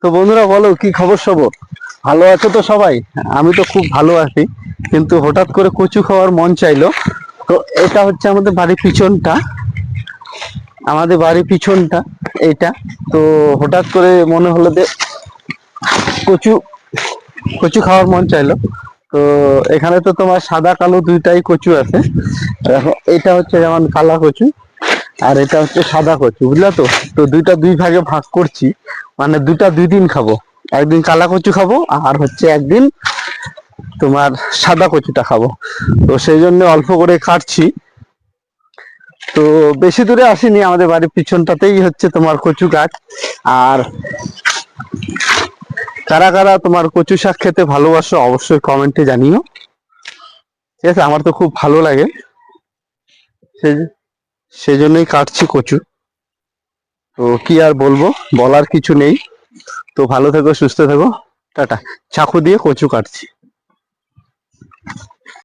তো বন্ধুরা বলো, কি খবর সবর? ভালো আছো তো সবাই? আমি তো খুব ভালো আছি, কিন্তু হঠাৎ করে কচু খাওয়ার মন চাইলো। তো এটা হচ্ছে আমাদের বাড়ির পিছনটা। আমাদের বাড়ির পিছনটা, এইটা। তো হঠাৎ করে মনে হলো যে কচু কচু খাওয়ার মন চাইলো। তো এখানে তো তোমার সাদা কালো দুইটাই কচু আছে। এটা হচ্ছে যেমন কালা কচু। আর এটা হচ্ছে সাদা কচু, বুঝলা তো? তো দুইটা দুই ভাগে ভাগ করছি মানে দুইটা দুই দিন খাব। একদিন কালা কচু খাব, আর হচ্ছে একদিন তোমার সাদা কচুটা খাব। তো সেই জন্য অল্প করে কাটছি। তো বেশি দূরে আসিনি, আমাদের বাড়ির পিছনটাতেই হচ্ছে তোমার কচু গাছ। আর কারা কারা তোমার কচু শাক খেতে ভালোবাসো, অবশ্যই কমেন্টে জানিও। ঠিক আছে? আমার তো খুব ভালো লাগে। সেই সেই জন্যই কাটছি কচু। তো কি আর বলব? বলার কিছু নেই। তো ভালো থেকো, সুস্থ থেকো। টাটা। চাকু দিয়ে কচু কাটছি।